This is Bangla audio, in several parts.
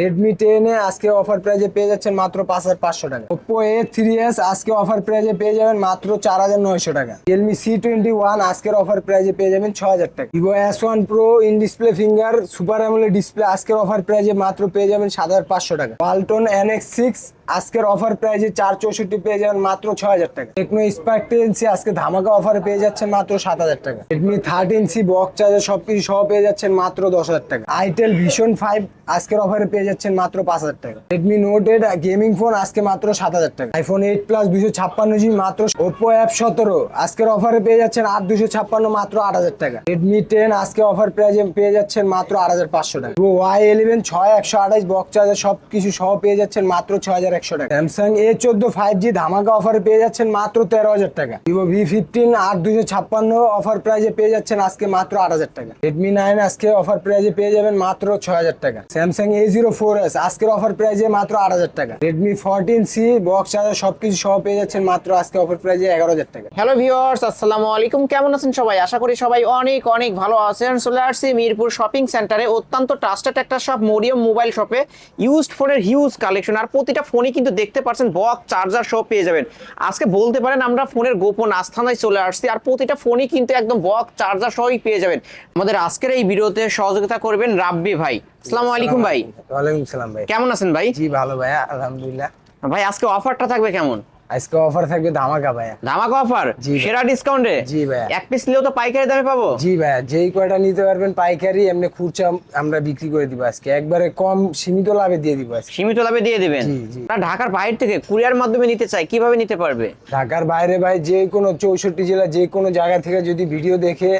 রেডমি টেনে আজকে অফার প্রাইজে পেয়ে যাচ্ছেন মাত্র পাঁচ হাজার পাঁচশো টাকা। ওপো এ থ্রি এস আজকে অফার প্রাইজে পেয়ে যাবেন মাত্র চার হাজার নয়শো টাকা। রিয়েলমি সি টোয়েন্টি ওয়ান আজকের অফার প্রাইজে পেয়ে যাবেন ছ হাজার টাকা। Vivo S one pro in display finger super AMOLED display আজকের অফার প্রাইজে মাত্র পেয়ে যাবেন সাত হাজার পাঁচশো টাকা। ওয়ালটন এন এক্স সিক্স আজকের অফার প্রাইজে চার চৌষট্টি পেয়ে যাবেন মাত্র ছ হাজার টাকা। টেকনো স্পার্ক টেনসি আজকে ধামাকা অফারে পেয়ে যাচ্ছেন মাত্র সাত হাজার টাকা। Redmi thirteen C box charger সবকিছু সহ পেয়ে যাচ্ছেন মাত্র দশ হাজার টাকা। আইটেল ভিশন ফাইভ আজকের অফারে পেয়ে যাচ্ছেন মাত্র পাঁচ হাজার টাকা। Redmi note eight gaming phone আজকে মাত্র সাত হাজার টাকা। আইফোন এইট প্লাস দুশো ছাপ্পান্ন জি মাত্র ওপো অ্যাপ সতেরো। আজকের অফারে পেয়ে যাচ্ছেন আট দুশো ছাপ্পান্ন মাত্র আট হাজার টাকা। রেডমি টেন আজকে অফার প্রাইজে পেয়ে যাচ্ছেন মাত্র আট হাজার পাঁচশো টাকা। ওয়াই ইলেভেন ছয় একশো আঠাইশ বক্স চার্জার সব কিছু সহ পেয়ে যাচ্ছেন মাত্র ছয় হাজার একশো টাকা। স্যামসাং এ চোদ্দ ফাইভ জি ধামাকা অফারে পেয়ে যাচ্ছেন মাত্র তেরো হাজার টাকা। ভিভো ভি ফিফটিন দুশো ছাপ্পান্ন অফার প্রাইজে পেয়ে যাচ্ছেন আজকে মাত্র আট হাজার টাকা। রেডমি নাইন আজকে অফার প্রাইজে পেয়ে যাবেন মাত্র ছয় হাজার টাকা। Samsung A zero four S আজকের অফার প্রাইজে মাত্র আট হাজার টাকা। Redmi fourteen C box charger সবকিছু সহ পেয়ে যাচ্ছেন মাত্র আজকে অফার প্রাইজে এগারো হাজার টাকা। হ্যালো ভিউয়ার্স আসসালামু আলাইকুম। কেমন আছেন সবাই? আশা করি সবাই অনেক অনেক ভালো আছেন। চলে আসছি মিরপুর শপিং সেন্টারে অত্যন্ত ট্রাস্টেড একটা শপ মরিয়ম মোবাইল শপে ইউজড ফোনের হিউজ কালেকশন আর প্রতিটা ফোনই কিন্তু দেখতে পাচ্ছেন বক চার্জার সব পেয়ে যাবেন। আজকে বলতে পারেন আমরা ফোনের গোপন আস্থানায় চলে আসছি আর প্রতিটা ফোনই কিন্তু একদম বক চার্জার সহই পেয়ে যাবেন। আমাদের আজকের এই ভিডিওতে সহযোগিতা করবেন রাব্বি ভাই। আসসালামু আলাইকুম ভাই। ওয়ালাইকুম সালাম ভাই। কেমন আছেন ভাই? জি ভালো ভাই আলহামদুলিল্লাহ। ভাই আজকে অফারটা থাকবে কেমন? আজকে অফার থাকবে ধামাকা ভাইয়া। ধামাকা অফার। সেরা ডিসকাউন্টে জি ভাইয়া। এক পিস নিলেও তো পাইকারি দামে পাবো? জি ভাইয়া যেই কয়টা নিতে পারবেন পাইকারি এমনি খুচরা আমরা বিক্রি করে দিব আজকে। একবারে কম সীমিত লাভে দিয়ে দিব আজকে। সীমিত লাভে দিয়ে দিবেন। আর ঢাকার বাইরে থেকে কুরিয়ার মাধ্যমে নিতে চাই কীভাবে নিতে পারবে? ঢাকার বাইরে ভাই যে কোনো চৌষট্টি জেলা যে কোনো জায়গা থেকে যদি ভিডিও দেখে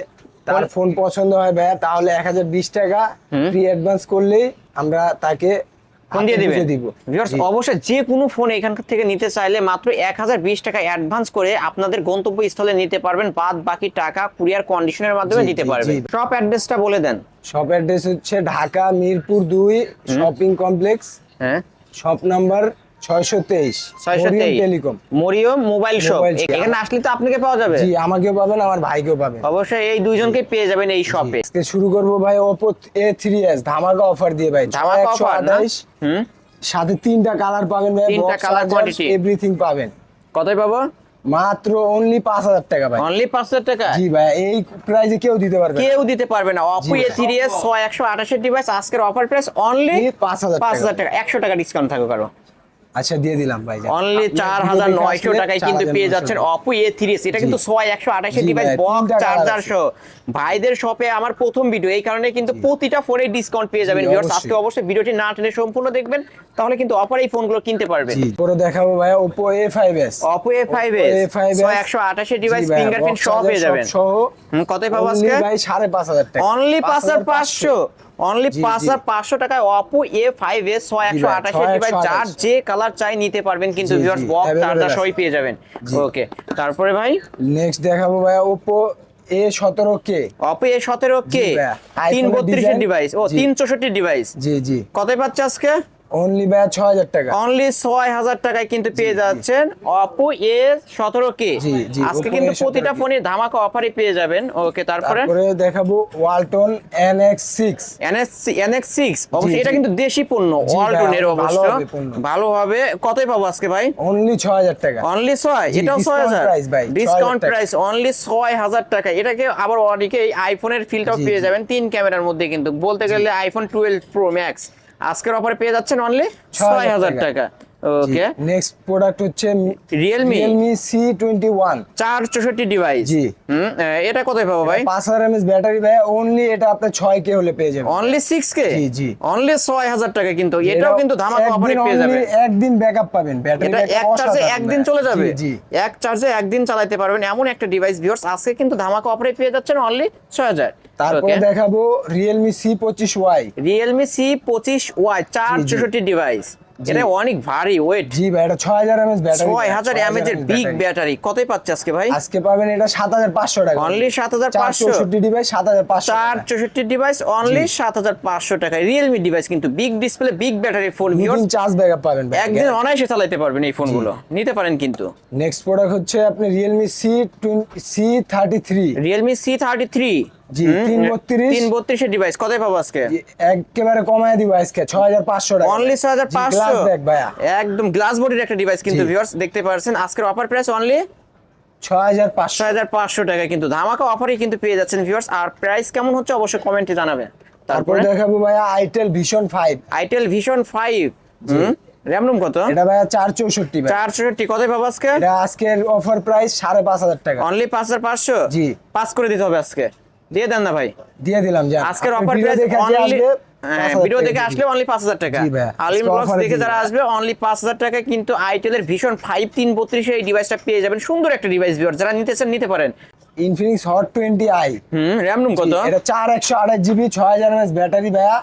তার ফোন পছন্দ হয় ভাইয়া তাহলে এক হাজার বিশ টাকা প্রি অ্যাডভান্স করলেই আমরা তাকে ফোন দিয়ে দিবেন। জি। অবশ্যই যে কোনো ফোন এখান থেকে নিতে চাইলে মাত্র এক হাজার বিশ টাকা অ্যাডভান্স করে আপনাদের গন্তব্যস্থলে নিতে পারবেন বাদ বাকি টাকা কুরিয়ার কন্ডিশনের মাধ্যমে দিতে পারবেন। শপ অ্যাড্রেসটা বলে দেন। শপ অ্যাড্রেস হচ্ছে ঢাকা মিরপুর 2 শপিং কমপ্লেক্স হ্যাঁ। Shop number telecom Mariam mobile shop এখানে আসলে তো আপনাকে পাওয়া যাবে। জি আমাকেও পাবেন আমার ভাইকেও পাবেন। অবশ্যই এই দুইজনকে পেয়ে যাবেন এই শপে আজকে শুরু করব ভাই ওপো এ ধামাকা অফার দিয়ে ভাই। ধামাকা একশো offer না? আঠাইশ হুম? সাথে তিনটা কালার পাবেন ভাই তিনটা colour quantity। এভরিথিং পাবেন। কতই পাবো? মাত্র অনলি পাঁচ হাজার টাকা ভাই। অনলি পাঁচ হাজার টাকা? জি ভাই এই প্রাইজে কেউ দিতে পারবে কেউ দিতে পারবে না। অপো এ থ্রি এস ছয় একশো আঠাশের ডিভাইস আজকের অফার প্রাইস অনলি এই 5,000 পাঁচ হাজার টাকা। একশো টাকা ডিসকাউন্ট থাকবে কারও আচ্ছা দিয়ে দিলাম ভাই অনলি আপনার চার ভিডিও হাজার দেখে নয়শো আসলে টাকায় কিন্তু পেয়ে যাচ্ছেন এটা কিন্তু জি। ছয় একশো আঠাশের জি ডিভাইস ভাই, বক্স চার্জার সহ ভাইদের শপে আমার প্রথম ভিডিও এই কারণে কিন্তু প্রতিটা ফোনে ডিসকাউন্ট পেয়ে যাবেন। ভিউয়ার্স। আজকে অবশ্যই ভিডিওটি না টেনে সম্পূর্ণ দেখবেন তাহলে কিন্তু অফার এই ফোনগুলো কিনতে পারবেন। পরে দেখাবো ভাই Oppo A five S Oppo A five একশো আঠাশের ডিভাইস ফিঙ্গারপ্রিন্ট সহ পেয়ে যাবেন। সহ। কতই পাবো আজকে? ভাই সাড়ে পাঁচ হাজার টাকা। অনলি পাঁচ হাজার পাঁচশো। অনলি পাঁচ হাজার পাঁচশো টাকায় অপো এ ফাইভ এস ছয় একশো ভাই, আঠাশের ডিভাইস যার যে কালার চাই নিতে পারবেন কিন্তু ভিউয়ার্স বক্স চার্জার সবই পেয়ে যাবেন। ওকে তারপরে ভাই? নেক্সট দেখাবো ভাই ওপো এ সতেরো কে অপো এ সতেরো কে তিন বত্রিশের ডিভাইস ও তিন চৌষট্টি ডিভাইস জি জি। কতই পাচ্ছে আজকে? অনলি ভাই ছ হাজার টাকা। অনলি ছয় হাজার টাকায় কিন্তু পেয়ে যাচ্ছেন অপো এ সতেরো কে জি, জি, আজকে কিন্তু প্রতিটা ফোনে ধামাকা অফারে পেয়ে যাবেন। ওকে তারপরে? তারপরে দেখাবো সিক্স এনএক্স এনএক্স সিক্স অবশ্যই এটা কিন্তু দেশি পণ্য ওয়ালটনের ভাই, অবশ্য। ভালো হবে। কতই পাবো আজকে ভাই? অনলি ছ হাজার টাকা। অনলি ছয়? জি, এটাও ছয় discount হাজার। price ভাই, ডিসকাউন্ট প্রাইস অনলি ছয় হাজার টাকা। এটাকে আবার অনেকে আইফোনের ফিলটাও পেয়ে যাবেন। তিন ক্যামেরার মধ্যে কিন্তু। বলতে গেলে আইফোন টুয়েলভ প্রো ম্যাক্স আজকের অফারে পেয়ে যাচ্ছেন অনলি ছয় হাজার টাকা। ওকে নেক্সট প্রোডাক্ট হচ্ছে Realme? ওয়ান চার চৌষট্টি ডিভাইস জি। হুম এটা কোথায় পাবো ভাই? পাঁচ হাজার এমএস ব্যাটারি ভাই অনলি এটা আপনার ছয় কে হলে পেয়ে যাবেন। অনলি সিক্স কে জি, জি। অনলি ছয় হাজার টাকা কিন্তু এটাও কিন্তু ধামাকা অফারে পেয়ে যাবেন। একদিন ব্যাকআপ পাবেন ব্যাটারি এটা এক চার্জে একদিন চলে যাবে। জি এক চার্জে একদিন চালাতে পারবেন। এমন একটা ডিভাইস ভিউয়ার্স আজকে কিন্তু ধামাকা অফারে পেয়ে যাচ্ছেন অনলি ছয় হাজার। তারপরে দেখাবো রিয়েলমি সি পঁচিশ ওয়াই রিয়েলমি সি পঁচিশ ওয়াই চার জি, জি। চৌষট্টি ডিভাইস এটা অনেক ভারী ওয়েট জি ভাই এটা 6000 এমএস ব্যাটারি 6000 এমএস এর বিগ ব্যাটারি কতই পাচ্ছে আজকে ভাই? আজকে পাবেন এটা 7500 টাকা। অনলি 7500 64 ডিভাইস 7500 464 ডিভাইস অনলি 7500 টাকা। রিয়েলমি ডিভাইস কিন্তু big display big battery phone viewer charge backup পাবেন একদিন অনায়াসে চালাতে পারবেন এই ফোনগুলো নিতে পারেন কিন্তু। নেক্সট প্রোডাক্ট হচ্ছে আপনি Realme C Realme C C33 Realme C33 জি হুম, তিন বত্রিশ। বত্রিশের ডিভাইস কতই পাবো আজকে? একেবারে কমায় দিব আজকে ছয় হাজার পাঁচশো টাকা। অনলি ছয় হাজার গ্লাস পাঁচশো? ব্যাগ ভাইয়া। একদম গ্লাস বডির একটা ডিভাইস কিন্তু। ভিউয়ার্স দেখতে পারছেন। আজকের অফার প্রাইস অনলি ছয় হাজার পাঁচশো। ছয় হাজার পাঁচশো টাকা কিন্তু। ধামাকা অফারই কিন্তু পেয়ে যাচ্ছেন ভিউয়ার্স আর প্রাইস কেমন হচ্ছে অবশ্যই কমেন্টে জানাবেন। তারপরে? দেখাবো ভাইয়া itel vision five itel vision five RAM ROM কত? এটা চার চৌষট্টি ভাই। চারশোটি কতই পাবো আজকে? এটা আজকের অফার প্রাইস সাড়ে পাঁচ হাজার টাকা। অনলি পাঁচ হাজার পাঁচশো? জি। পাস করে দিতে হবে আজকে। দিয়ে দেন না ভাই। দিয়ে দিলাম যে আজকের অফার প্রাইস দেখে অনলি আসবে, হ্যাঁ, 5,000 ভিডিও দেখে আসলে অনলি পাঁচ হাজার টাকা। আলিম ব্লগস দেখে যারা আসবে অনলি পাঁচ হাজার টাকা কিন্তু আইটেলের ভীষণ ফাইভ তিন বত্রিশে এই ডিভাইসটা পেয়ে যাবেন। সুন্দর একটা ডিভাইস ভিউয়ার যারা নিতে চান নিতে পারেন। ইনফিনিক্স হট টোয়েন্টি আই হুম র্যাম রুম কত? এটা চার একশো আঠাশ জিবি ছয় হাজার এমএস ব্যাটারি ভাইয়া।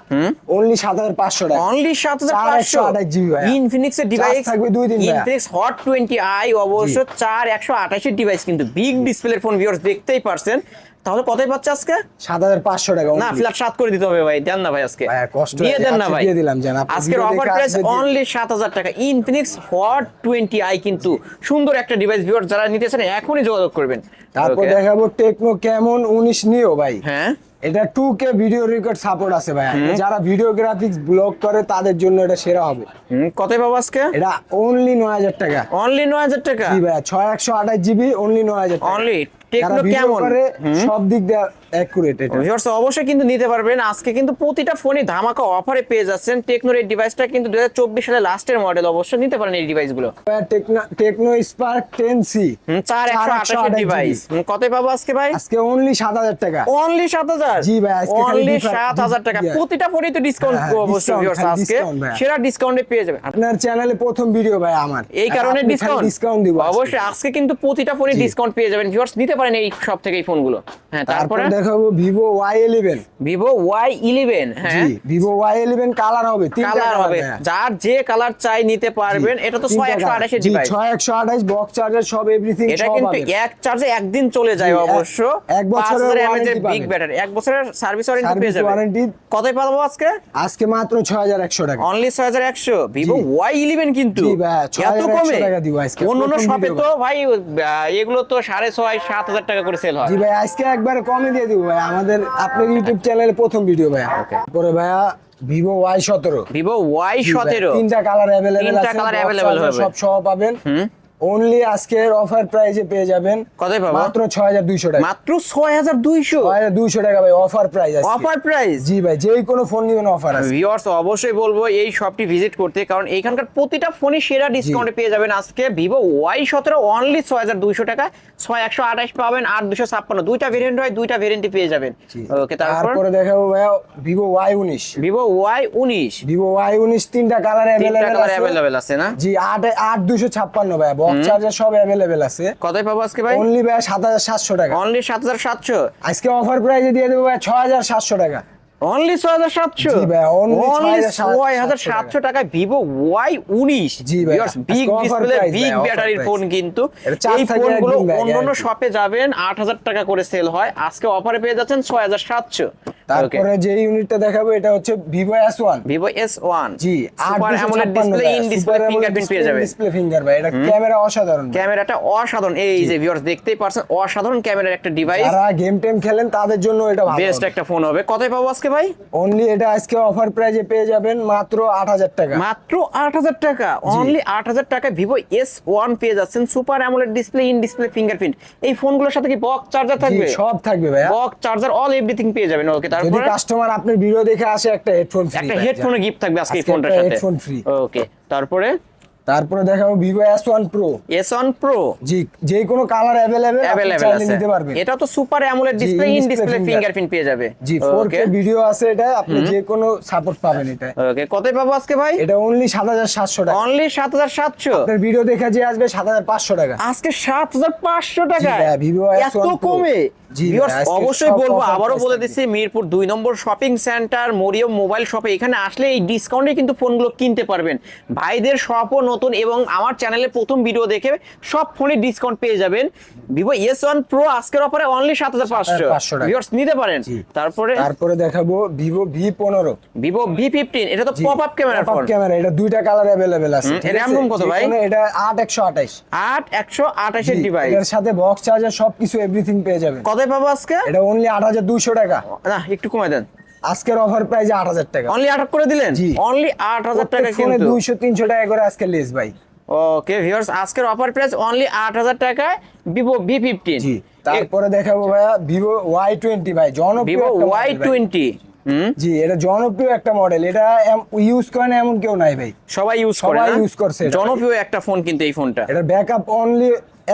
অনলি সাত হাজার পাঁচশো টাকা। অনলি সাত হাজার পাঁচশো? আঠাশ GB ভাইয়া। ইনফিনিক্সের ডিভাইস থাকবে দুই দিন ইনফিনিক্স হট টোয়েন্টি আই অবশ্য চার একশো আঠাশের ডিভাইস কিন্তু। বিগ ডিসপ্লের ফোন ভিউয়ার্স দেখতেই পারছেন। তাহলে কতই পাচ্ছে আজকে? সাত হাজার পাঁচশো টাকা না। ফ্ল্যাট সাত করে দিতে হবে ভাই দেন না ভাই আজকে। কষ্ট দিয়ে দেন না ভাই। দিয়ে দিলাম, আপনি আজকের অফার প্রাইস অনলি সাত হাজার টাকা। ইনফিনিক্স হট টোয়েন্টি আই কিন্তু সুন্দর একটা ডিভাইস ভিউয়ার যারা নিতে চান এখনই যোগাযোগ করবেন। তারপর দেখাবো টেকনো কেমন উনিশ নিও ভাই। হ্যাঁ? এটা two K video record support আছে ভাই যারা ভিডিও গ্রাফিক্স ব্লগ করে তাদের জন্য এটা সেরা হবে। কতই পাবো আজকে? এটা অনলি নয় হাজার টাকা। অনলি নয় হাজার টাকা? জি ভাই ছয় একশো আঠাশ জিবি অনলি নয় হাজার টাকা। অনলি টেকনো কেমন? সব দিক দিয়ে অ্যাকুরেট এটা। ভিউয়ার্স অবশ্যই কিন্তু নিতে পারবেন। আজকে কিন্তু প্রতিটা ফোনে ধামাকা অফারে পেয়ে যাচ্ছেন। টেকনোর এই ডিভাইসটা কিন্তু দু হাজার চব্বিশ সালে লাস্টের মডেল অবশ্যই নিতে পারেন এই ডিভাইসগুলো Tecno Tecno Spark ten C হুম, চার একশো আঠাশের ডিভাইস কতই পাবো আজকে ভাই? আজকে অনলি সাত হাজার টাকা। অনলি সাত হাজার? জি ভাই, আজকে অনলি different- সাত হাজার টাকা। প্রতিটা ফোনেই তো ডিসকাউন্ট হ্যাঁ, অবশ্যই ভিউয়ার্স আজকে। সেরা ডিসকাউন্টে পেয়ে যাবেন। আপনার চ্যানেলে প্রথম ভিডিও ভাই আমার। এই কারণে ডিসকাউন্ট ডিসকাউন্ট দিব অবশ্যই আজকে কিন্তু প্রতিটা ফোনে ডিসকাউন্ট পেয়ে যাবেন। ভিউয়ার্স নিতে পারেন এই সব থেকে এই ফোনগুলো হ্যাঁ তারপরে দেখাবো Vivo Y eleven Vivo Y eleven হ্যাঁ। ভিভো ওয়াই ইলেভেন কালার হবে কালার হবে। যার যে কালার চাই নিতে পারবেন এটা তো ছয় একশো আঠাশের ডিভাইস ছয় একশো আঠাশ বক্স চার্জার সব এভরিথিং এটা কিন্তু এক চার্জে একদিন চলে যায় অবশ্য। এক বছরের বিগ ব্যাটারি এক বছরের সার্ভিস ওয়ারেন্টি পেয়ে যাবে। কতই পাবো আজকে? আজকে মাত্র ছয় হাজার একশো টাকা। অনলি ছয় হাজার একশো। ভিভো ওয়াই ইলেভেন কিন্তু। এত কমে? অন্য অন্য শপে তো ভাই এগুলো তো সাড়ে ছয় সাত হাজার টাকা করে সেল হয়। জি ভাই আজকে একবারে কমে দিয়ে দিব ভাই। আমাদের আপনার ইউটিউব চ্যানেলের প্রথম ভিডিও ভাই। পরে ভাইয়া ভিভো ওয়াই সতেরো। ভিভো ওয়াই সতেরো। তিনটা কালার অ্যাভেলেবেল তিনটা আছে। তিনটা কালার available হবে। সব সহ পাবেন। অনলি আজকের অফার প্রাইসে পেয়ে যাবেন কতই পাবো? মাত্র ছয় হাজার দুইশো টাকা। মাত্র ছয় হাজার দুইশো? ছয় হাজার দুইশো টাকা ভাই অফার প্রাইস অফার প্রাইস জি ভাই যেই কোনো ফোন নিবেন অফার আছে ভিউয়ার্স অবশ্যই বলব এই শপটি ভিজিট করতে কারণ এইখানকার প্রতিটা ফোনই সেরা ডিসকাউন্টে পেয়ে যাবেন আজকে। ভিভো ওয়াই সতেরো অনলি ছয় হাজার দুইশো টাকা ছয় একশো আঠাশ পাবেন আর দুশো ছাপ্পান্ন। দুইটা ভেরিয়েন্ট হয় দুইটা ভেরিয়েন্টই পেয়ে যাবেন। ওকে তারপর? দেখাবো ভাইয়া ভিভো ওয়াই উনিশ। ভিভো ওয়াই উনিশ। ভিভো ওয়াই উনিশ তিনটা কালার আছে। অ্যাভেলেবেল আছে না? জি আট আট দুশো ছাপ্পান্ন ভাই বক্স চার্জার সব অ্যাভেলেবেল আছে। কতই পাবো আজকে ভাই? অনলি ভাই সাত হাজার সাতশো টাকা। অনলি সাত হাজার সাতশো? আজকে অফার প্রাইসে দিয়ে দেবো ভাই ছয় হাজার সাতশো টাকা। অনলি ছয় হাজার সাতশো। অনলি ছয় হাজার সাতশো টাকা। ভিভো ওয়াই উনিশ। বিগ ডিসপ্লে বিগ ব্যাটারির ফোন কিন্তু। এই ফোনগুলো শপে যাবেন আট হাজার টাকা করে সেল হয়। আজকে অফারে পেয়ে যাচ্ছেন ছয় হাজার সাতশো। তারপরে যে ইউনিটটা দেখাবো এটা হচ্ছে Vivo S one Vivo S one G super AMOLED display in display fingerprint পেয়ে ডিসপ্লে ফিঙ্গার ভাই এটা ক্যামেরা অসাধারণ। ক্যামেরাটা অসাধারণ। এই যে ভিউয়ার্স দেখতেই পারছেন অসাধারণ ক্যামেরার একটা ডিভাইস যারা গেম টেম খেলেন তাদের জন্য এটা বেস্ট একটা ফোন হবে। কতই পাবো আজকে? ভাই? অনলি এটা আজকে অফার প্রাইজে পেয়ে যাবেন মাত্র আট হাজার টাকা। মাত্র আট হাজার টাকা? অনলি আট হাজার টাকা ভিভো এস ওয়ান পেয়ে যাচ্ছেন। Super AMOLED display in display fingerprint এই ফোনগুলোর সাথে কি বক চার্জার থাকবে? সব থাকবে ভাই বক্স চার্জার অল এভরিথিং পেয়ে যাবেন। ওকে তারপর? যদি কাস্টমার আপনার ভিডিও দেখে আসে একটা হেডফোন ফ্রি একটা হেডফোনে গিফট থাকবে আজকে এই ফোনটার সাথে। headphone free। ওকে তারপরে? তারপরে দেখাবো Vivo S one pro S one pro জি যে কোনো কালার অ্যাভেলেবেল অ্যাভেলেবেল আছে। নিতে পারবেন। এটা তো super AMOLED display in display fingerprint পেয়ে যাবে। জি ফোর ওকে কে ভিডিও আছে এটা আপনি যে কোনো সাপোর্ট পাবেন এটা। ওকে কতই পাবো আজকে ভাই? এটা অনলি সাত হাজার সাতশো টাকা। অনলি সাত হাজার সাতশো। আপনার ভিডিও দেখে যে আসবে সাত হাজার পাঁচশো টাকা। আজকে সাত হাজার পাঁচশো টাকা। ভাইয়া, Vivo এত কমে। অবশ্যই বলব আবারও বলে দিচ্ছি। মিরপুর দুই নম্বর শপিং সেন্টার মরিয়ম মোবাইল শপে এখানে আসলে এই ডিসকাউন্টে কিন্তু ফোনগুলো কিনতে পারবেন। ভাইদের শপও নতুন এবং আমার চ্যানেলে প্রথম ভিডিও দেখে সব ফোনে ডিসকাউন্ট পেয়ে যাবেন। ভিভো এস ওয়ান প্রো আজকের অফারে অনলি সাত হাজার পাঁচশো। 7,500 ভিউয়ার্স নিতে পারেন। তারপরে? তারপরে দেখাবো ভিভো ভি পনেরো ভিভো ভি ফিফটিন এটা তো pop up camera phone camera এটা দুইটা কালার অ্যাভেলেবেল আছে এর আছে? কত ভাই? এটা আট একশো আঠাইশ আট একশো আঠাশের ডিভাইস এর সাথে বক্স চার্জার সবকিছু এভরিথিং পেয়ে যাবেন। কত কতই পাবো আজকে? এটা অনলি আট হাজার দুইশো টাকা। না একটু কমাই দেন। আজকের অফার প্রাইজে আট হাজার টাকা। অনলি আট করে দিলেন? জি। অনলি আট হাজার টাকা কিন্তু। দুইশো তিনশো টাকা করে আজকে লেস ভাই। ওকে ভিউয়ার্স আজকের অফার প্রাইস অনলি আট হাজার টাকায় ভিভো ভি ফিফটিন জি তারপরে দেখাবো ভাইয়া ভিভো ওয়াই টোয়েন্টি ভাই জনপ্রিয় ভিভো ওয়াই টোয়েন্টি জি এটা জনপ্রিয় একটা মডেল এটা ইউজ করে না এমন কেউ নাই ভাই। সবাই ইউজ করে সবাই use করছে। জনপ্রিয় একটা ফোন কিন্তু এই ফোনটা এটা ব্যাকআপ অনলি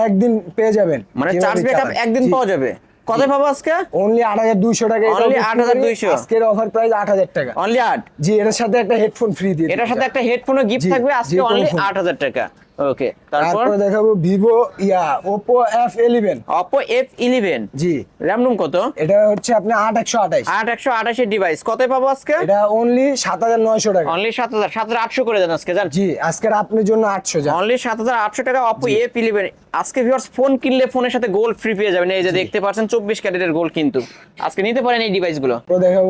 একদিন পেয়ে যাবেন। মানে চার্জ ব্যাকআপ একদিন পাওয়া যাবে। কত পাবো আজকে? অনলি আট হাজার দুইশো টাকা Only বিক্রি করি। 8,200 আজকের অফার প্রাইস আট হাজার টাকা। অনলি আট? জি এটার সাথে একটা হেডফোন ফ্রি দিয়ে এটার সাথে একটা হেডফোনও গিফট থাকবে আজকে অনলি আট হাজার টাকা। ওকে তারপর? দেখাবো ভিভো ইয়া Oppo F eleven Oppo F eleven জি। র্যাম রুম কত? এটা হচ্ছে আপনার আট একশো আঠাইশ আট একশো আঠাশের ডিভাইস কত পাবো আজকে? এটা অনলি সাত হাজার নয়শো টাকা। অনলি সাত হাজার সাত হাজার আটশো করে দেন আজকে জান? জি আজকের আপনার জন্য আটশো অনলি সাত হাজার আটশো টাকা অপো এফ ইলেভেন আজকে ভিউয়ার্স ফোন কিনলে ফোনের সাথে গোল্ড ফ্রি পেয়ে যাবেন। এই যে দেখতে পাচ্ছেন চব্বিশ ক্যারেটের গোল্ড কিন্তু। আজকে নিতে পারেন এই ডিভাইসগুলো তো দেখো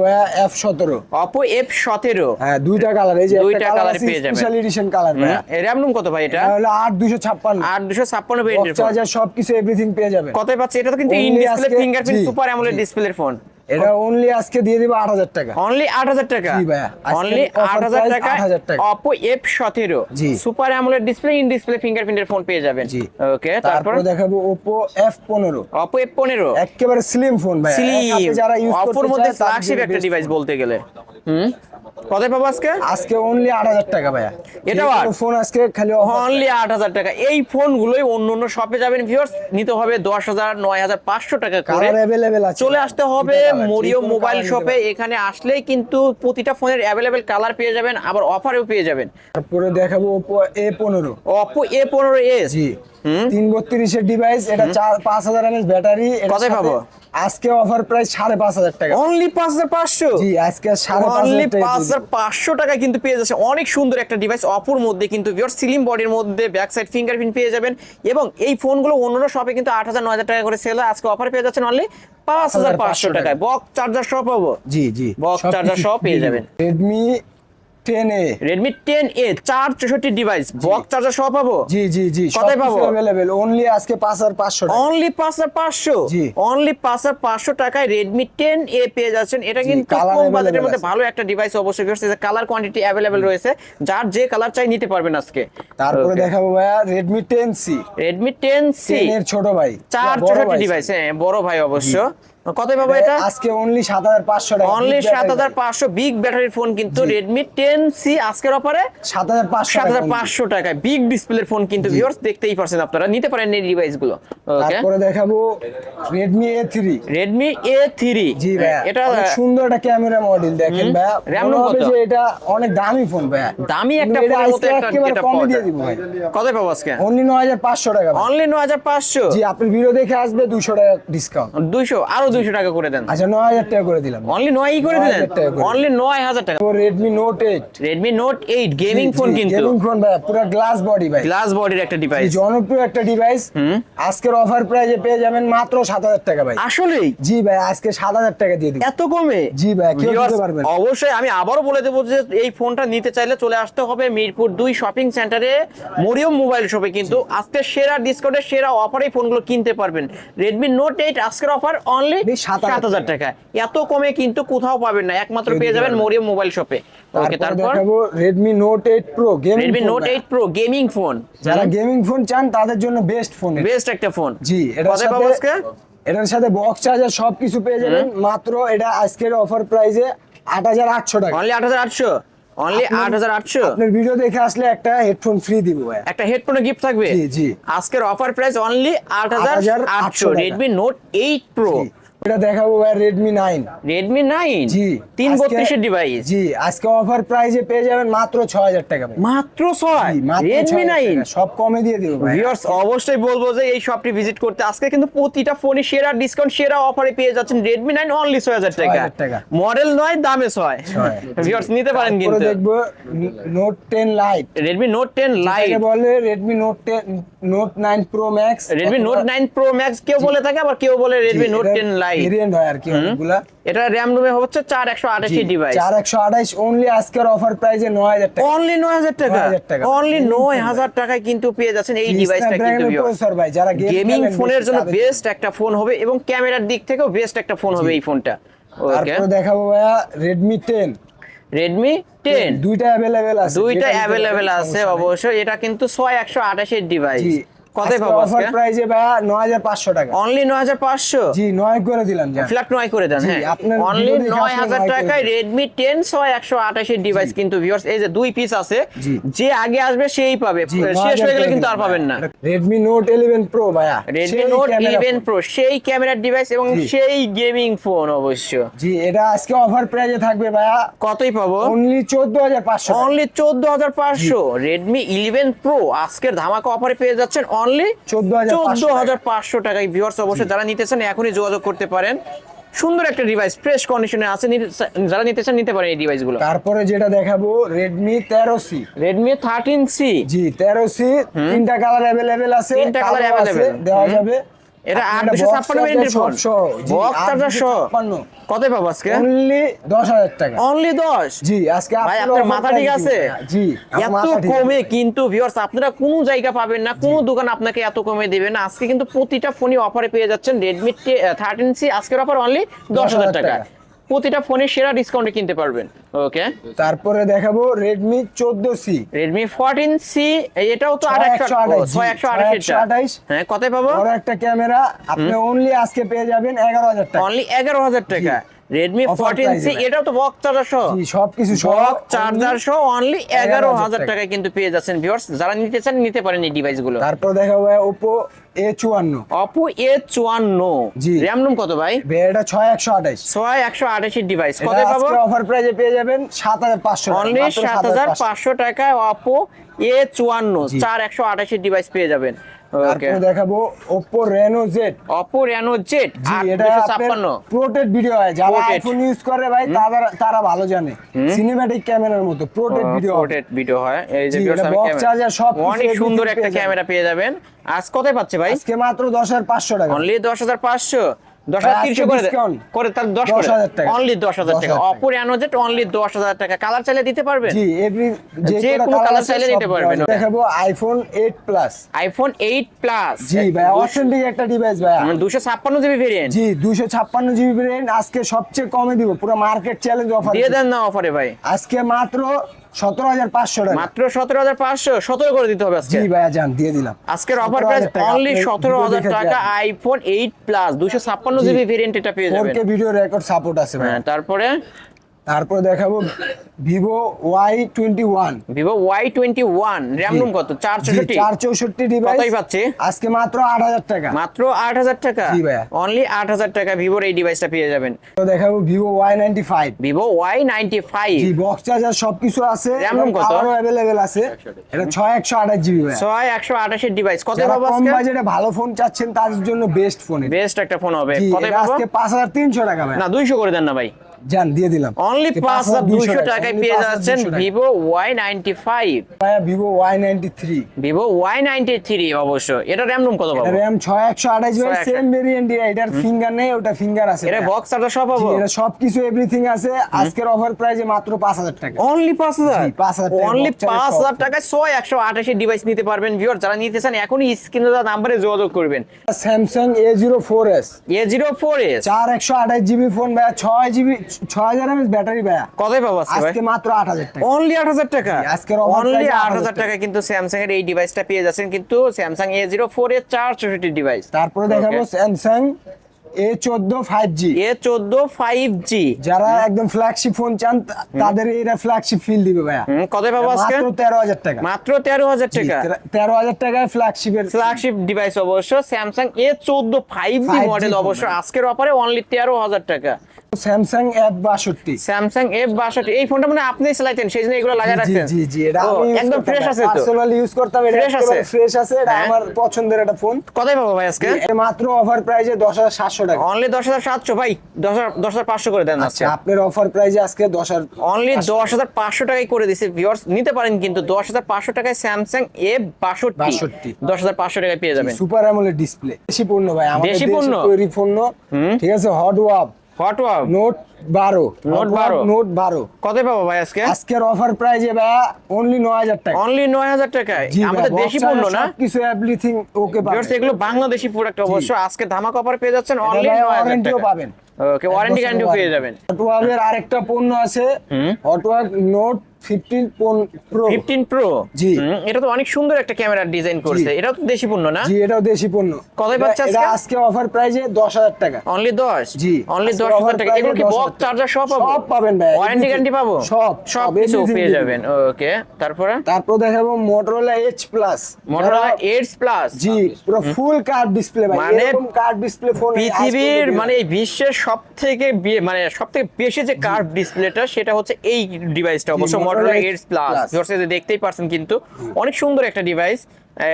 এফ সতেরো। অপো এফ সতেরো। হ্যাঁ দুইটা কালার এই যে দুইটা কালার পেয়ে যাবেন। স্পেশাল এডিশন কালার ভাইয়া র্যাম রুম কত ভাই এটা? হলো আট দুশো ছাপ্পান্ন। আট দুশো ছাপ্পান্ন চার্জার সবকিছু এভরিথিং পেয়ে যাবেন। কত পাচ্ছে? এটা তো কিন্তু in display fingerprint super AMOLED ডিসপ্লের ফোন এটা অনলি আজকে দিয়ে দিব আট হাজার টাকা। অনলি আট হাজার টাকা? অনলি আট হাজার টাকা 8,000 টাকা। অপো এফ সতেরো। Super AMOLED display in display ফিঙ্গারপ্রিন্টের phone পেয়ে যাবেন। ওকে তারপর? দেখাবো ওপো এফ পনেরো। অপো এফ পনেরো। একেবারে স্লিম ফোন ভাই স্লিম যারা ইউজ অপোর মধ্যে ফ্ল্যাগশিপ একটা ডিভাইস বলতে গেলে। হুম? কত পাবো আজকে? আজকে অনলি আট হাজার টাকা ভাইয়া। এটাও আট? ফোন আজকে খালি অনলি আট হাজার টাকা। এই ফোনগুলোই অন্য অন্য শপে যাবেন ভিউয়ার্স নিতে হবে দশ হাজার নয় হাজার পাঁচশো টাকা করে। চলে আসতে হবে মরিও মোবাইল শপে এখানে আসলেই কিন্তু প্রতিটা ফোনের অ্যাভেলেবেল কালার পেয়ে যাবেন আবার অফারেও পেয়ে যাবেন। তারপরে দেখাবো ওপো এ পনেরো। অপো এ পনেরো এস জি। তিন বত্রিশের ডিভাইস এটা চার পাঁচ হাজার এমএস ব্যাটারি কোথায় পাবো? আজকে অফার প্রাইস সাড়ে পাঁচ হাজার টাকা। অনলি পাঁচ হাজার পাঁচশো? জি আজকে সাড়ে অনলি পাঁচ হাজার পাঁচশো টাকা কিন্তু পেয়ে যাচ্ছে। অনেক সুন্দর একটা ডিভাইস অপোর মধ্যে কিন্তু ভিওর সিলিম বডির মধ্যে ব্যাক সাইড ফিঙ্গারপ্রিন্ট পেয়ে যাবেন। এবং এই ফোনগুলো অন্যান্য শপে কিন্তু আট হাজার নয় হাজার টাকা করে সেল হয়। আজকে অফার পেয়ে যাচ্ছেন অনলি পাঁচ হাজার পাঁচশো টাকায়। বক চার্জার সব পাবো? জি জি Box charger সব পেয়ে যাবেন। Redmi ten A Redmi ten A চার চৌষট্টি ডিভাইস বক চার্জার সব পাবো? জি জি জি কোথায় পাবো? অ্যাভেলেবেল অনলি আজকে পাঁচ হাজার পাঁচশো টাকা। অনলি পাঁচ হাজার পাঁচশো? জি। অনলি পাঁচ হাজার পাঁচশো টাকায় রেডমি টেন এ পেয়ে যাচ্ছেন। এটা কিন্তু কম বাজেটের মধ্যে ভালো একটা ডিভাইস অবশ্যই কালার কোয়ান্টিটি অ্যাভেলেবেল রয়েছে যার যে কালার চাই নিতে পারবেন আজকে। তারপরে দেখাবো ভাইয়া Redmi ten C Redmi ten C এর ছোট ভাই। চার বড় চৌষট্টি ভাই। ডিভাইস হ্যাঁ বড় ভাই অবশ্য। কত পাবো এটা? আজকে অনলি সাত হাজার পাঁচশো টাকা অনলি সাত হাজার পাঁচশো বিগ ব্যাটারির ফোন কিন্তু টেন সি আজকের অফারে সাত হাজার পাঁচশো সাত হাজার পাঁচশো টাকায় বিগ ডিসপ্লের ফোন কিন্তু ভিউয়ার্স দেখতেই পারছেন আপনারা। নিতে পারেন এই ওকে তারপরে দেখাবো থ্রি রেডমি এ থ্রি জি ভাইয়া এটা সুন্দর একটা ক্যামেরা মডেল দেখেন ভাইয়া। RAM কত? এটা অনেক দামি ফোন ভাইয়া। দামি একটা মতো একটা এটা পাওয়া যায়। ভাই। কত পাবো আজকে? অনলি নয় হাজার পাঁচশো টাকা অনলি নয় হাজার পাঁচশো? জি আপনার ভিডিও দেখে আসবে দুশো টাকা ডিসকাউন্ট দুইশো আরও দুইশো টাকা করে দেন। আচ্ছা নয় হাজার টাকা করে দিলাম। অনলি নয়ই করে দিলেন? 9,000 টাকা করে। অনলি নয় হাজার টাকা। Redmi note eight Redmi note eight gaming phone কিন্তু। গেমিং ফোন ভাই পুরো গ্লাস বডি ভাই। গ্লাস বডির একটা ডিভাইস জনপ্রিয় একটা ডিভাইস আজকের অফার প্রাইজে পেয়ে যাবেন মাত্র সাত হাজার টাকা ভাই। আসলেই? জি ভাই আজকে সাত হাজার টাকা দিয়ে দিব। এত কমে? জি ভাই, কেউ দিতে অবশ্যই আমি আবারও বলে দেবো যে এই ফোনটা নিতে চাইলে চলে আসতে হবে মিরপুর দুই শপিং সেন্টারে মরিয়ম মোবাইল শপে কিন্তু আজকে সেরা ডিসকাউন্টে সেরা অফারে এই ফোনগুলো কিনতে পারবেন। রেডমি নোট এইট আজকের অফার অনলি এই 7,000 সাত হাজার টাকা। এত কমে কিন্তু কোথাও পাবেন না একমাত্র পেয়ে যাবেন মোবাইল শপে ওকে তারপর দেখাবো গেমিং ফোন যারা গেমিং ফোন চান তাদের জন্য বেস্ট ফোন বেস্ট একটা ফোন জি এটার পাবো আজকে? সাথে এটার সাথে বক্স চার্জার সবকিছু পেয়ে যাবেন। মাত্র এটা আজকের অফার প্রাইসে আট হাজার আটশো টাকা। অনলি আট হাজার আটশো? অনলি আপনার- আট হাজার আটশো? আপনার ভিডিও দেখে আসলে একটা হেডফোন ফ্রি দিব একটা হেডফোনে গিফট থাকবে? জি, জি। আজকের অফার প্রাইস অনলি আট হাজার 8,800 আটশো। রেডমি নোট এইট প্রো এটা দেখাবো ভাই রেডমি নাইন রেডমি নাইন জি। তিন আজকে- বত্রিশের ডিভাইস জি আজকে অফার প্রাইসে পেয়ে যাবেন মাত্র ছয় হাজার টাকা মাত্র ছয়? জি, মাত্র রেডমি 6,000 নাইন টাকা। সব কমে দিয়ে দিব ভাই। ভিউয়ার্স অবশ্যই বলব যে এই শপটি ভিজিট করতে আজকে কিন্তু প্রতিটা ফোনে সেরা ডিসকাউন্ট সেরা অফারে পেয়ে যাচ্ছেন রেডমি নাইন অনলি ছয় হাজার টাকা। 6,000 টাকা। মডেল নয় দামে ছয়। ছয়। ভিউয়ার্স নিতে পারেন কিন্তু। দেখব ten lite Redmi note ten lite এটাকে বলে Redmi note ten note nine pro max Redmi note nine pro max কেউ বলে থাকে আবার কেউ বলে রেডমি নোট এটা টেন ভেরিয়েন্ট হয় আর কি অনেকগুলা। এটা র্যাম রুমে হচ্ছে চার একশো আঠাশি ডিভাইস চার একশো আঠাইশ অনলি আজকের অফার প্রাইসে নয় হাজার টাকা। অনলি নয় হাজার টাকা? 9,000 টাকা। অনলি নয় হাজার টাকায় কিন্তু পেয়ে যাচ্ছেন এই ডিভাইসটা কিন্তু প্রসেসর ভাই যারা গেমিং ফোনের জন্য বেস্ট একটা ফোন হবে এবং ক্যামেরার দিক থেকেও বেস্ট একটা ফোন হবে এই ফোনটা তারপরে দেখাবো ভাইয়া রেডমি টেন রেডমি টেন দুইটা অ্যাভেলেবেল আছে। দুইটা অ্যাভেলেবেল আছে অবশ্যই। এটা কিন্তু ছয় একশো আঠাশের ডিভাইস জি কত আজকে পাবো অফার প্রাইসে ভাইয়া নয় হাজার পাঁচশো টাকা। অনলি নয় হাজার পাঁচশো? জি নয় করে দিলাম জান ফ্ল্যাট নয় করে দেন হ্যাঁ। অনলি video দেখে নয় আসলে হাজার নয় করে টাকায় দেন। রেডমি টেন ছয় একশো ডিভাইস কিন্তু ভিউয়ার্স এই যে দুই পিস আছে যে আগে আসবে সেই পাবে। শেষ হয়ে গেলে কিন্তু আর পাবেন না। রেডমি নোট ইলেভেন প্রো ভাইয়া। Camera eleven phone। প্রো সেই ক্যামেরার ডিভাইস এবং সেই গেমিং ফোন অবশ্য। জি এটা আজকে অফার প্রাইসে থাকবে ভাইয়া। কতই পাবো? অনলি চোদ্দ হাজার পাঁচশো অনলি চোদ্দ হাজার পাঁচশো। রেডমি ইলেভেন প্রো আজকের ধামাকা অফারে পেয়ে যাচ্ছেন অনলি চোদ্দ হাজার পাঁচশো টাকায় ভিউয়ার্স অবশ্যই যারা এখনই যোগাযোগ করতে পারেন। সুন্দর একটা ডিভাইস ফ্রেশ কন্ডিশনে আছে যারা নিতে চান নিতে পারেন এই ডিভাইসগুলো তারপরে যেটা দেখাবো রেডমি তেরো সি রেডমি থার্টিন সি জি তেরো সি তিনটা কালার অ্যাভেলেবেল আছে তিনটা কালার কালো দেওয়া যাবে। এটা আপনি আট দুশো ছাপ্পান্ন মিনিটের ফোন। বক্স চার্জার পাবো আজকে? অনলি দশ হাজার টাকা। অনলি দশ? জি আজকে ভাই আপনার মাথা ঠিক আছে? জি এত কমে কিন্তু ভিউয়ার্স আপনারা কোনো জায়গা পাবেন না কোনো দোকান আপনাকে এত কমে দেবে না। আজকে কিন্তু প্রতিটা ফোনই অফারে পেয়ে যাচ্ছেন রেডমি থার্টিন সি আজকের অফার অনলি দশ হাজার 10,000 টাকা। টাকা। প্রতিটা ফোনে সেরা ডিসকাউন্টে কিনতে পারবেন। ওকে তারপরে দেখাবো রেডমি চোদ্দ সি। রেডমি ফোরটিন সি এটাও তো ছয় আর একশো একশো আঠাশ, ছয় জি, একশো ছয় আঠাশ একশো আঠাশ। হ্যাঁ কতই পাবো? বড় একটা ক্যামেরা আপনি অনলি আজকে পেয়ে যাবেন এগারো হাজার টাকা। অনলি এগারো হাজার টাকা। রেডমি ফোরটিন সি এটাও তো বক্স চার্জার সহ। সবকিছু সব বক্স চার্জার সহ অনলি এগারো হাজার 11,000 টাকায় কিন্তু পেয়ে যাচ্ছেন ভিউয়ার্স যারা নিতে চান নিতে পারেন এই ডিভাইসগুলো তারপর দেখাবো ওপো এ চুয়ান্ন। অপো এ চুয়ান্ন। জি। র্যাম রুম কত ভাই? এটা ছয় একশো আঠাশ। ছয় একশো আঠাশি ডিভাইস কত পাবো? অফার প্রাইজে পেয়ে যাবেন সাত হাজার পাঁচশো অনলি সাত হাজার পাঁচশো। টাকায় অপো এ চুয়ান্ন চার একশো আঠাশি ডিভাইস পেয়ে যাবেন। তারপরে দেখাবো Oppo Reno Z Oppo Reno Z প্রোটেড ভিডিও হয়। যারা আইফোন ইউজ করে ভাই তারা তারা ভালো জানে। সিনেম্যাটিক ক্যামেরার মতো প্রোটেড ভিডিও প্রোটেড ভিডিও হয়। এই যে চার্জার সব অনেক সুন্দর একটা ক্যামেরা পেয়ে যাবেন। আজ কত পাচ্ছে ভাই? আজকে মাত্র 10500 টাকা। অনলি 10500 করে দে- discount। করে তার টাকা। অনলি টাকা। 10,000 অপো রেনো জেড অনলি টাকা। কালার চাইলে দিতে পারবেন। জি এভরি যে কোনো colour চাইলে নিতে পারবেন দেখাবো iPhone eight plus iPhone eight plus জি ভাই অথেন্টিক একটা ডিভাইস ভাই দুশো ছাপ্পান্ন জিবি ভেরিয়েন্ট জি দুশো ছাপ্পান্ন জিবি আজকে সবচেয়ে কমে দিব। পুরো মার্কেট চ্যালেঞ্জ অফার দিয়ে দেন না অফারে ভাই। আজকে মাত্র সতেরো হাজার পাঁচশো টাকা। মাত্র সতেরো হাজার পাঁচশো সতেরো করে দিতে হবে আজকে। জি ভাইয়া যান দিয়ে দিলাম। আজকের অফার 17,000 প্রাইস অনলি সতেরো হাজার টাকা আইফোন এইট প্লাস দুশো ছাপ্পান্ন জি। জিবি ভেরিয়েন্ট এটা পেয়ে যাবেন। ভিডিও রেকর্ড সাপোর্ট আছে হ্যাঁ তারপরে তারপর দেখাবো Vivo Y twenty one Vivo Y twenty one RAM ROM কত? চার চৌষট্টি? চার চৌষট্টি ডিভাইস পাচ্ছি? আজকে মাত্র আট হাজার টাকা। মাত্র আট হাজার টাকা। অনলি আট হাজার টাকা ভিভোর এই ডিভাইসটা পেয়ে যাবেন। তো দেখাবো Vivo Y ninety five Vivo Y ninety five জি বক্স চার্জার সবকিছু আছে। র্যাম রুম কত? আরও অ্যাভেলেবেল আছে। এটা ছয় একশো আঠাশ জিবি ছয় একশো আঠাশের ডিভাইস কত পাবো কম বাজেটে ভালো ফোন চাচ্ছেন তাদের জন্য বেস্ট ফোন বেস্ট একটা ফোন হবে। কত পাবো? আজকে পাঁচ হাজার তিনশো টাকা না দুইশো করে দেন না ভাই। যান দিয়ে দিলাম। অনলি পাঁচ হাজার দুইশো 5,200 টাকায় পেয়ে যাচ্ছেন। ভিভো ওয়াই নাইনটি ফাইভ ভাইয়া Vivo Y ninety three Vivo Y ninety three অবশ্য। এটা র্যাম রুম কত পাবো? র্যাম ছয় একশো আঠাশ ভাই 628 সেম ভেরিয়েন্ট এটার ফিঙ্গার নেই ওটা ফিঙ্গার আছে এটা বক্স চার্জার সব পাবো? এটা সবকিছু এভরিথিং আছে। আজকের অফার প্রাইসে মাত্র পাঁচ হাজার টাকা। অনলি পাঁচ হাজার? জি, 5,000 টাকা অনলি box charger পাঁচ সব। হাজার টাকায় ছয় একশো আঠাশি ডিভাইস নিতে পারবেন ভিউয়ার যারা নিতে চান এখনই স্ক্রিনে দেওয়া নাম্বারে যোগাযোগ করবেন। এস চার একশো আঠাশ জিবি ফোন ভাইয়া ছয় জিবি ছয় হাজার এমএস ব্যাটারি ভাইয়া। কতই পাবো আজকে আজকে মাত্র আট হাজার টাকা। অনলি আট হাজার টাকা? জি, অনলি 8,000 টাকা। কিন্তু স্যামসাং এর এই ডিভাইসটা পেয়ে যাচ্ছেন কিন্তু স্যামসাং এ জিরো ফোর এর চার চৌষট্টি ডিভাইস তারপরে দেখাবো স্যামসাং এ চোদ্দ ফাইভ জি এ চোদ্দ ফাইভ জি যারা একদম ফ্ল্যাগশিপ ফোন চান তাদের এরা ফ্ল্যাগশিপ ফিল দিবে ভাইয়া। কতই পাবো আজকে? মাত্র তেরো হাজার টাকা। মাত্র তেরো হাজার টাকা। তেরো- হাজার টাকায় ফ্ল্যাগশিপের ফ্ল্যাগশিপ ডিভাইস অবশ্য স্যামসাং এ চোদ্দ ফাইভ জি 5G মডেল অবশ্য আজকের অফারে অনলি তেরো হাজার টাকা। স্যামসাং এফ বাষট্টি। স্যামসাং এফ বাষট্টি। এই ফোনটা মানে আপনি চালাইতেন সেই জন্য এগুলো লাগাই জি জি জি এটা আমি একদম ফ্রেশ আছে তো। Personally use করতাম এটা Fresh আছে? ফ্রেশ আছে এটা হ্যাঁ। আমার পছন্দের একটা ফোন কতই পাবো ভাই আজকে? মাত্র অফার প্রাইসে দশ হাজার সাতশো টাকা। অনলি দশ হাজার সাতশো ভাই দশ হাজার দশ হাজার পাঁচশো করে দেন আচ্ছা আপনার অফার প্রাইসে আজকে দশ হাজার অনলি দশ হাজার পাঁচশো টাকায় করে দিছে ভিউয়ার্স নিতে পারেন কিন্তু দশ হাজার পাঁচশো টাকায় স্যামসাং এফ বাষট্টি 62 দশ হাজার পাঁচশো টাকায় পেয়ে যাবেন। সুপার অ্যামোলেড ডিসপ্লে দেশি পণ্য ভাই আমাদের দেশি পণ্য? তৈরি পণ্য ঠিক আছে hot wave Hotwav? Note বারো। নোট 12 নোট 12 কত পাবো ভাই আজকে? আজকের অফার প্রাইসে ভাই অনলি নয় হাজার টাকা। অনলি নয় হাজার টাকায়? আমাদের দেশি পণ্য না? কিছু এভরিথিং ওকে ভিউয়ার্স এগুলো বাংলাদেশি প্রোডাক্ট অবশ্য। আজকে ধামাকা অফার পেয়ে যাচ্ছেন অনলি ভাই নয় হাজার ওয়ারেন্টিও টাকা পাবেন। ওকে ওয়ারেন্টি গ্যারান্টি পেয়ে যাবেন। হটওয়াবের আরেকটা পণ্য আছে। Hotwav note fifteen pro fifteen pro জি। এটা তো অনেক সুন্দর একটা ক্যামেরার ডিজাইন করছে। এটাও তো দেশি পণ্য না? জি এটাও দেশি পণ্য। কতই পাচ্ছে আজকে? আজকে অফার প্রাইসে দশ হাজার টাকা। অনলি দশ? জি। অনলি দশ হাজার টাকা। এগুলো কি 10,000 চার্জার সব পাবো? সব পাবেন ভাই, ওয়ারেন্টি গ্যারান্টি পাবো? সব, সব সব, কিছু পেয়ে যাবেন। ওকে তারপরে? তারপর দেখাবো Motorola edge plus Motorola edge plus জি পুরো ফুল কার্ড ডিসপ্লে ভাই। মানে এরকম ডিসপ্লে ফোন পৃথিবীর মানে এই বিশ্বের সব থেকে মানে সব থেকে বেশি যে কার্ভ ডিসপ্লেটা সেটা হচ্ছে এই ডিভাইসটা অবশ্য মোটরোলা এইটস প্লাস Plus। দেখতেই পারছেন কিন্তু অনেক সুন্দর একটা ডিভাইস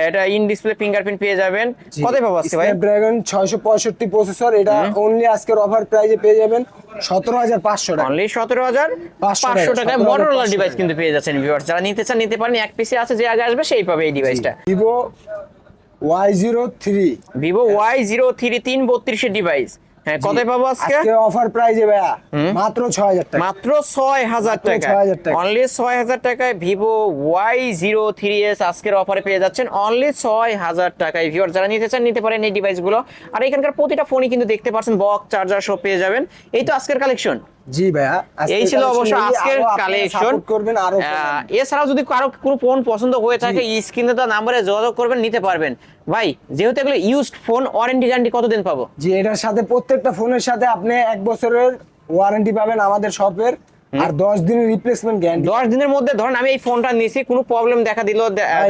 এটা ইন ডিসপ্লে ফিঙ্গারপ্রিন্ট পেয়ে যাবেন। কত পাবো আজকে ভাই? ড্রাগন ছয়শো পঁয়ষট্টি প্রসেসর এটা অনলি আজকের অফার প্রাইজে পেয়ে যাবেন সতেরো হাজার পাঁচশো টাকা। অনলি সতেরো হাজার পাঁচশো টাকা, টাকায় 17,500 মোটরোলা ডিভাইস কিন্তু পেয়ে যাচ্ছেন ভিউয়ার্স যারা নিতে চান নিতে পারেন। এক পিসে আছে যে আগে আসবে সেই পাবে এই ডিভাইসটা Vivo Y zero three Vivo Y zero three তিন বত্রিশের ডিভাইস হ্যাঁ কত পাবো আজকে? আজকে অফার প্রাইজে ভাইয়া মাত্র টাকা। মাত্র 6,000 টাকা। অনলি ছয় হাজার টাকায় Vivo Y zero three S আজকের অফারে পেয়ে যাচ্ছেন। অনলি ছয় হাজার টাকায়। ভিউয়ার যারা নিতে চান নিতে পারেন এই ডিভাইসগুলো আর এখানকার প্রতিটা ফোনই কিন্তু দেখতে পাচ্ছেন বক্স চার্জার সব পেয়ে যাবেন। এই তো আজকের কালেকশন জি ভাইয়া এই ছিল অবশ্য আজকের কালেকশন করবেন আরও এছাড়াও যদি কারও কোনো ফোন পছন্দ হয়ে থাকে স্ক্রিনে তো নাম্বারে যোগাযোগ করবেন নিতে পারবেন। ভাই যেহেতু এগুলো ইউজড ফোন ওয়ারেন্টি গ্যারান্টি কতদিন পাবো? জি এটার সাথে প্রত্যেকটা ফোনের সাথে আপনি এক বছরের ওয়ারেন্টি পাবেন আমাদের শপের আর দশ দিনের রিপ্লেসমেন্ট গ্যারান্টি দশ দিনের মধ্যে ধরেন আমি এই ফোনটা নিয়েছি কোনো প্রবলেম দেখা দিল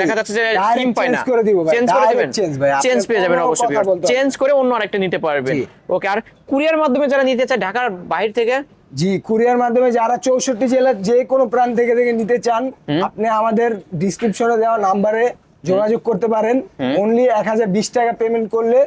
দেখা যাচ্ছে যে সিম পাই না। change করে দিব ভাই, চেঞ্জ করে দিবেন। change ভাই, চেঞ্জ পেয়ে যাবেন অবশ্যই। চেঞ্জ করে অন্য আরেকটা নিতে পারবেন। ওকে আর কুরিয়ার মাধ্যমে যারা নিতে চায় ঢাকার বাইরে থেকে জি কুরিয়ার মাধ্যমে যারা চৌষট্টি জেলার যে কোনো প্রান্ত থেকে থেকে নিতে চান আপনি আমাদের ডিসক্রিপশনে দেওয়া নাম্বারে যোগাযোগ করতে পারেন। অনলি এক হাজার বিশ টাকা পেমেন্ট করলে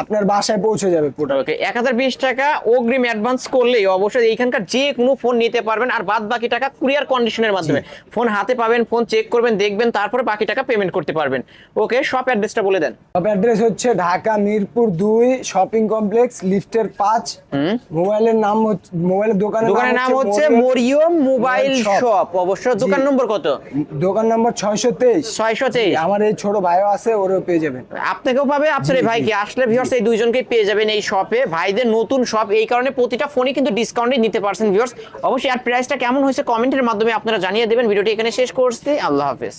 আপনার বাসায় পৌঁছে যাবে প্রোডাক্ট ওকে এক হাজার বিশ টাকা অগ্রিম অ্যাডভান্স করলেই অবশ্যই এইখানকার যে কোনো ফোন নিতে পারবেন আর বাদ বাকি টাকা কুরিয়ার কন্ডিশনের মাধ্যমে। ফোন হাতে পাবেন ফোন চেক করবেন দেখবেন তারপরে বাকি টাকা পেমেন্ট করতে পারবেন। ওকে সব অ্যাড্রেসটা বলে দেন। সব অ্যাড্রেস হচ্ছে ঢাকা মিরপুর দুই শপিং কমপ্লেক্স লিফটের পাঁচ। মোবাইলের নাম হচ্ছে মোবাইলের দোকানের দোকানের নাম হচ্ছে মরিয়ম মোবাইল শপ। অবশ্য দোকান নম্বর কত? দোকান নম্বর ছয়শো তেইশ। ছয়শো তেইশ। আমার এই ছোট ভাইও আছে ওরেও পেয়ে যাবেন। আপনাকেও পাবে আপনার এই ভাইকে। আসলে ভিউয়ার্স এই দুইজনকে পেয়ে যাবেন এই শপে ভাইদের নতুন শপ এই কারণে প্রতিটা ফোনই কিন্তু ডিসকাউন্টে নিতে পারছেন ভিউয়ার্স অবশ্যই আর প্রাইসটা কেমন হয়েছে কমেন্টের মাধ্যমে আপনারা জানিয়ে দেবেন। ভিডিওটি এখানে শেষ করছি। আল্লাহ হাফেজ।